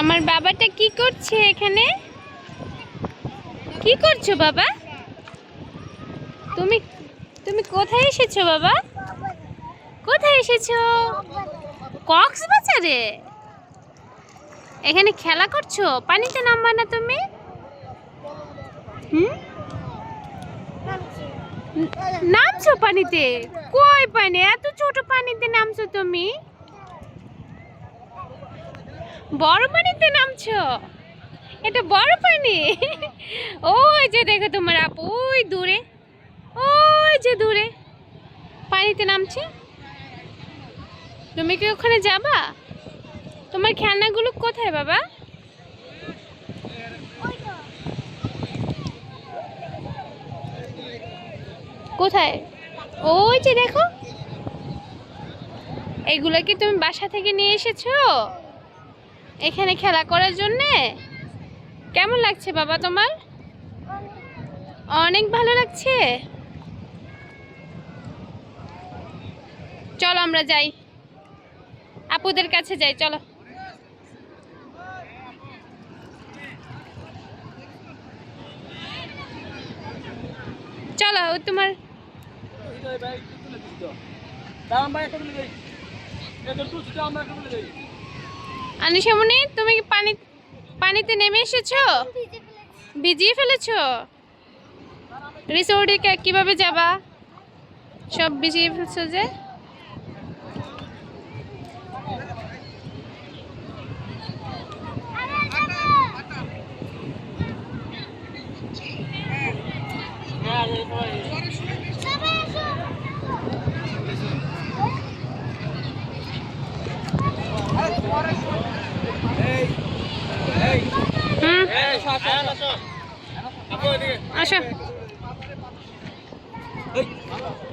আমার বাবাটা কি করছে এখানে? কি করছ বাবা? তুমি তুমি কোথায় এসেছ বাবা? কোথায় এসেছ? কক্সবাজারে? এখানে খেলা করছ? পানিতে নামবা না তুমি? হুম? নামছো পানিতে? কই পানি? এত ছোট পানিতে নামছো তুমি? বড় পানিতে নামছো? এটা বড় পানি? ওই যে দেখো তোমার আপু, ওই দূরে, ওই যে দূরে। পানিতে নামছে। তুমি কি ওখানে যাবা? তোমার খেলনাগুলো কোথায় বাবা? কোথায়? ওই যে দেখো। এইগুলো কি তুমি বাসা থেকে নিয়ে এসেছ? এখানে খেলা করার জন্যে? কেমন লাগছে বাবা তোমার? অনেক ভালো লাগছে? চলো আমরা যাই। আপুদের কাছে যাই, চলো। চলো তোমার আনিসামনি তুমি কি পানি, পানিতে নেমে এসেছ? ভিজিয়ে ফেলেছো? রিসোর্টে কীভাবে যাবা? সব ভিজিয়ে ফেলছো যে? 嗯。哎，啥菜？啥菜？啥？啥？啥？啥？啥？啥？